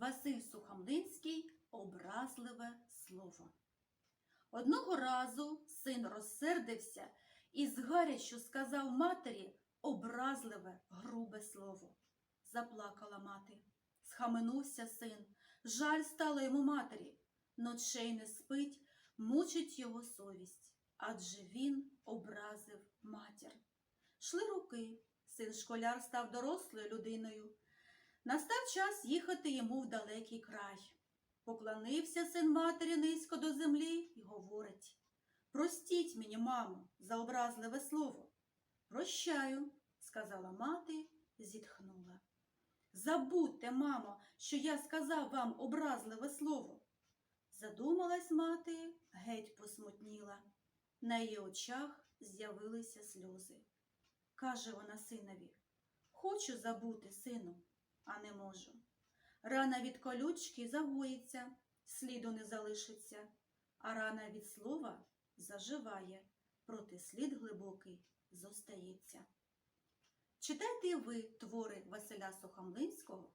Василь Сухомлинський образливе слово. Одного разу син розсердився і з сказав матері образливе, грубе слово. Заплакала мати. Схаменувся син. Жаль стало йому матері. Ночей не спить, мучить його совість, адже він образив матір. Шли роки, син школяр став дорослою людиною. Настав час їхати йому в далекий край. Поклонився син матері низько до землі і говорить Простіть мені, мамо, за образливе слово. Прощаю, сказала мати, зітхнула. Забудьте, мамо, що я сказав вам образливе слово. Задумалась мати, геть посмутніла. На її очах з'явилися сльози. Каже вона синові, хочу забути, сину, а не можу. Рана від колючки загоїться, сліду не залишиться, а рана від слова заживає, проти слід глибокий зостається. Читайте ви твори Василя Сухомлинського.